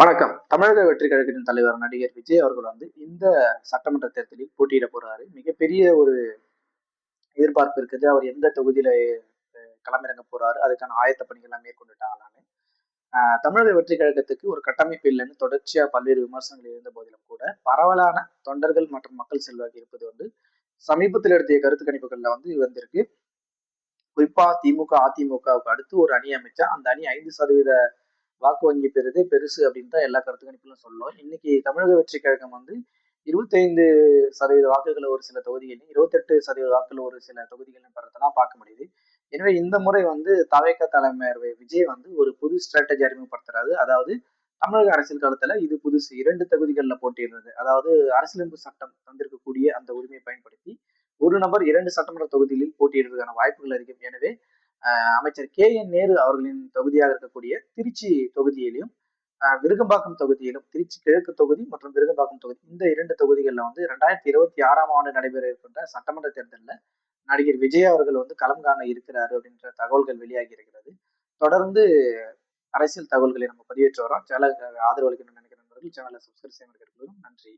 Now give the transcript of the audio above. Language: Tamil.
வணக்கம். தமிழக வெற்றி கழகத்தின் தலைவர் நடிகர் விஜய் அவர்கள் வந்து இந்த சட்டமன்ற தேர்தலில் போட்டியிட போறாரு. மிகப்பெரிய ஒரு எதிர்பார்ப்பு இருக்குது. அவர் எந்த தொகுதியில களமிறங்க போறாரு அதுக்கான ஆயத்த பணிகள்லாம் மேற்கொண்டுட்டாங்களான்னு தமிழக வெற்றி கழகத்துக்கு ஒரு கட்டமைப்பு இல்லைன்னு தொடர்ச்சியா பல்வேறு விமர்சனங்கள் இருந்த போதிலும் கூட பரவலான தொண்டர்கள் மற்றும் மக்கள் செல்வாக்கு இருப்பது வந்து சமீபத்தில் எடுத்திய கருத்து கணிப்புகள்ல வந்து வந்திருக்கு. குறிப்பா திமுக அதிமுகவுக்கு அடுத்து ஒரு அணி அமைச்சா அந்த அணி ஐந்து சதவீத வாக்கு வங்கி பெறுது பெருசு அப்படின்னு தான் எல்லா கருத்து கணிப்பிலும் சொல்லும். இன்னைக்கு தமிழக வெற்றி கழகம் வந்து இருபத்தைந்து சதவீத வாக்குகளை ஒரு சில தொகுதிகளிலும் இருபத்தெட்டு சதவீத வாக்குகள் ஒரு சில தொகுதிகளிலும் பெறதெல்லாம் பார்க்க முடியுது. எனவே இந்த முறை வந்து தவேக தலைமையர் விஜய் வந்து ஒரு புது ஸ்ட்ராட்டஜி அறிமுகப்படுத்துறாரு. அதாவது தமிழக அரசியல் காலத்துல இது புதுசு இரண்டு தொகுதிகளில் போட்டியிடுறது. அதாவது அரசியலமைப்பு சட்டம் தந்திருக்கக்கூடிய அந்த உரிமையை பயன்படுத்தி ஒரு நபர் இரண்டு சட்டமன்ற தொகுதிகளில் போட்டியிடுவதற்கான வாய்ப்புகள் அதிகம். எனவே அமைச்சர் கே என் நேரு அவர்களின் தொகுதியாக இருக்கக்கூடிய திருச்சி தொகுதியிலும் விருகம்பாக்கம் தொகுதியிலும் திருச்சி கிழக்கு தொகுதி மற்றும் விருகம்பாக்கம் தொகுதி இந்த இரண்டு தொகுதிகளில் வந்து ரெண்டாயிரத்தி இருபத்தி ஆறாம் ஆண்டு நடைபெற இருக்கின்ற சட்டமன்ற தேர்தலில் நடிகர் விஜய் அவர்கள் வந்து களம் காண இருக்கிறாரு அப்படின்ற தகவல்கள் வெளியாகி இருக்கிறது. தொடர்ந்து அரசியல் தகவல்களை நம்ம பதிவேற்று வரோம் சேனல் ஆதரவு அளிக்கணும்னு நினைக்கிற நண்பர்கள் சேனலை சப்ஸ்கிரைப் செய்ய நன்றி.